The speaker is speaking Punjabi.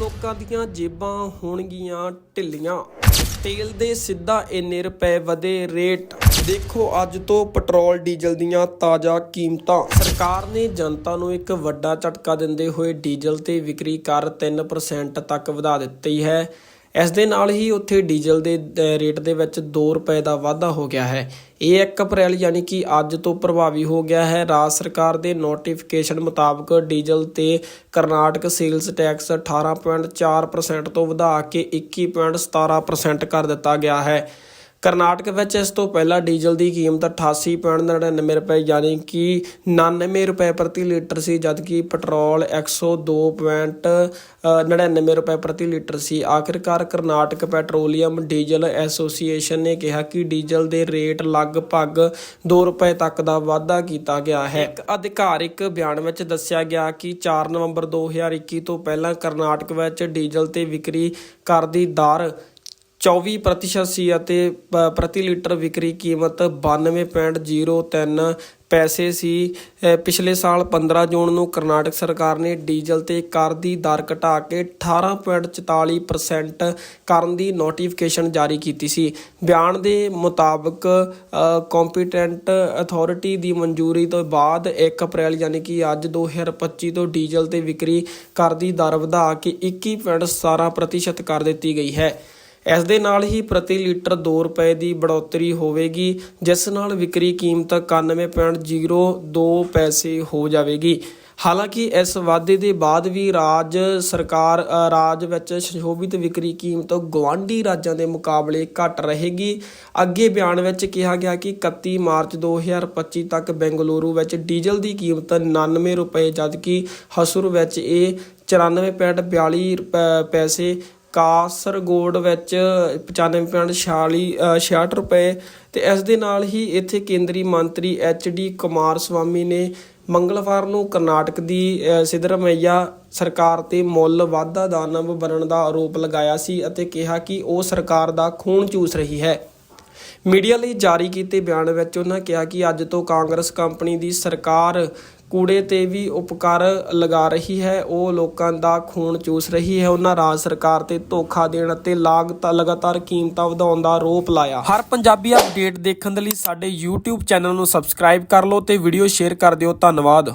ਲੋਕਾਂ ਦੀਆਂ ਜੇਬਾਂ ਹੋਣਗੀਆਂ ਢਿੱਲੀਆਂ। ਤੇਲ ਦੇ ਸਿੱਧਾ ਇੰਨੇ ਰੁਪਏ ਵਧੇ ਰੇਟ। ਦੇਖੋ ਅੱਜ ਤੋਂ ਪੈਟਰੋਲ, ਡੀਜ਼ਲ ਦੀਆਂ ਤਾਜ਼ਾ ਕੀਮਤਾਂ। ਸਰਕਾਰ ਨੇ ਜਨਤਾ ਨੂੰ ਇੱਕ ਵੱਡਾ ਝਟਕਾ ਦਿੰਦੇ ਹੋਏ ਡੀਜ਼ਲ ਤੇ ਵਿਕਰੀ ਕਰ 3% ਤੱਕ ਵਧਾ ਦਿੱਤੀ ਹੈ। ਇਸ ਦੇ ਨਾਲ ਹੀ ਉੱਥੇ ਡੀਜ਼ਲ ਦੇ ਰੇਟ ਦੇ ਵਿੱਚ 2 ਰੁਪਏ ਦਾ ਵਾਧਾ ਹੋ ਗਿਆ ਹੈ। ਇਹ 1 ਅਪ੍ਰੈਲ ਯਾਨੀ ਕਿ ਅੱਜ ਤੋਂ ਪ੍ਰਭਾਵੀ ਹੋ ਗਿਆ ਹੈ। ਰਾਜ ਸਰਕਾਰ ਦੇ ਨੋਟੀਫਿਕੇਸ਼ਨ ਮੁਤਾਬਕ ਡੀਜ਼ਲ ਤੇ ਕਰਨਾਟਕ ਸੇਲਸ ਟੈਕਸ 18.4% ਤੋਂ ਵਧਾ ਕੇ 21.17% ਕਰ ਦਿੱਤਾ ਗਿਆ ਹੈ। ਕਰਨਾਟਕ ਵਿੱਚ ਇਸ ਤੋਂ ਪਹਿਲਾਂ ਡੀਜ਼ਲ ਦੀ ਕੀਮਤ 88.99 ਰੁਪਏ ਯਾਨੀ ਕਿ 99 ਰੁਪਏ ਪ੍ਰਤੀ ਲੀਟਰ ਸੀ, ਜਦਕਿ ਪੈਟਰੋਲ 102.99 ਰੁਪਏ ਪ੍ਰਤੀ ਲੀਟਰ ਸੀ। ਆਖਿਰਕਾਰ ਕਰਨਾਟਕ ਪੈਟਰੋਲੀਅਮ ਡੀਜ਼ਲ ਐਸੋਸੀਏਸ਼ਨ ਨੇ ਕਿਹਾ ਕਿ ਡੀਜ਼ਲ ਦੇ ਰੇਟ ਲਗਭਗ 2 ਰੁਪਏ ਤੱਕ ਦਾ ਵਾਧਾ ਕੀਤਾ ਗਿਆ ਹੈ। ਇੱਕ ਅਧਿਕਾਰਿਕ ਬਿਆਨ ਵਿੱਚ ਦੱਸਿਆ ਗਿਆ ਕਿ 4 ਨਵੰਬਰ 2021 ਤੋਂ ਪਹਿਲਾਂ ਕਰਨਾਟਕ ਵਿੱਚ ਡੀਜ਼ਲ ਤੇ ਵਿਕਰੀ ਕਰ ਦੀ ਦਰ 24% ਸੀ ਅਤੇ ਪ੍ਰਤੀ ਲੀਟਰ ਵਿਕਰੀ ਕੀਮਤ 92.03 ਪੈਸੇ ਸੀ। ਪਿਛਲੇ ਸਾਲ 15 ਜੂਨ ਨੂੰ ਕਰਨਾਟਕ ਸਰਕਾਰ ਨੇ ਡੀਜ਼ਲ ਤੇ ਕਰ ਦੀ ਦਰ ਘਟਾ ਕੇ 18.44% ਕਰਨ ਦੀ ਨੋਟੀਫਿਕੇਸ਼ਨ ਜਾਰੀ ਕੀਤੀ ਸੀ। ਬਿਆਨ ਦੇ ਮੁਤਾਬਕ ਕੰਪੀਟੈਂਟ ਅਥਾਰਟੀ ਦੀ ਮਨਜ਼ੂਰੀ ਤੋਂ ਬਾਅਦ 1 ਅਪ੍ਰੈਲ ਯਾਨੀ ਕਿ ਅੱਜ 2025 ਤੋਂ ਡੀਜ਼ਲ ਤੇ ਵਿਕਰੀ ਕਰ ਦੀ ਦਰ ਵਧਾ ਕੇ 21.17% ਕਰ ਦਿੱਤੀ ਗਈ ਹੈ। ਇਸ ਦੇ ਨਾਲ ਹੀ ਪ੍ਰਤੀ ਲੀਟਰ 2 ਰੁਪਏ ਦੀ ਬੜੋਤਰੀ ਹੋਵੇਗੀ, ਜਿਸ ਨਾਲ ਵਿਕਰੀ ਕੀਮਤ 91.02 ਪੈਸੇ ਹੋ ਜਾਵੇਗੀ। ਹਾਲਾਂਕਿ ਇਸ ਵਾਧੇ ਦੇ ਬਾਅਦ ਵੀ ਰਾਜ ਸਰਕਾਰ ਰਾਜ ਵਿੱਚ ਸ਼ੋਭਿਤ ਵਿਕਰੀ ਕੀਮਤ ਗਵਾਂਢੀ ਰਾਜਾਂ ਦੇ ਮੁਕਾਬਲੇ ਘੱਟ ਰਹੇਗੀ। ਅੱਗੇ ਬਿਆਨ ਵਿੱਚ ਕਿਹਾ ਗਿਆ ਕਿ 31 ਮਾਰਚ 2025 ਤੱਕ ਬੈਂਗਲੁਰੂ ਵਿੱਚ ਡੀਜ਼ਲ ਦੀ ਕੀਮਤ 99 ਰੁਪਏ, ਜਦਕਿ ਹਸੁਰ ਵਿੱਚ ਇਹ 94.42 ਰੁਪਏ- ਪੈਸੇ ਕਾਸਰਗੋਡ ਵਿੱਚ 95.46 66 ਰੁਪਏ ਤੇ ਇਸ ਦੇ ਨਾਲ ਹੀ ਇੱਥੇ ਕੇਂਦਰੀ ਮੰਤਰੀ ਐਚ ਡੀ ਕੁਮਾਰ ਸਵਾਮੀ ਨੇ ਮੰਗਲਵਾਰ ਨੂੰ ਕਰਨਾਟਕ ਦੀ ਅ, ਸਿੱਧਰਮਈਆ ਸਰਕਾਰ ਤੇ ਮੁੱਲ ਵਾਧਾ ਦਾਨਵ ਬਣਨ ਦਾ ਆਰੋਪ ਲਗਾਇਆ ਸੀ ਅਤੇ ਕਿਹਾ ਕਿ ਉਹ ਸਰਕਾਰ ਦਾ ਖੂਨ ਚੂਸ ਰਹੀ ਹੈ। ਮੀਡੀਆ ਲਈ ਜਾਰੀ ਕੀਤੇ ਬਿਆਨ ਵਿੱਚ ਉਹਨਾਂ ਕਿਹਾ ਕਿ ਅੱਜ ਤੋਂ ਕਾਂਗਰਸ ਕੰਪਨੀ ਦੀ ਸਰਕਾਰ ਕੂੜੇ ਤੇ ਵੀ ਉਪਕਾਰ ਲਗਾ ਰਹੀ ਹੈ। ਉਹ ਲੋਕਾਂ ਦਾ ਖੂਨ ਚੂਸ ਰਹੀ ਹੈ। ਉਹਨਾਂ ਰਾਜ ਸਰਕਾਰ ਤੇ ਧੋਖਾ ਦੇਣ ਅਤੇ ਲਾਗਤ ਲਗਾਤਾਰ ਕੀਮਤਾਂ ਵਧਾਉਣ ਦਾ ਆਰੋਪ ਲਾਇਆ। ਹਰ ਪੰਜਾਬੀ ਅਪਡੇਟ ਦੇਖਣ ਦੇ ਲਈ ਸਾਡੇ YouTube ਚੈਨਲ ਨੂੰ ਸਬਸਕ੍ਰਾਈਬ ਕਰ ਲਓ ਤੇ ਵੀਡੀਓ ਸ਼ੇਅਰ ਕਰ ਦਿਓ। ਧੰਨਵਾਦ।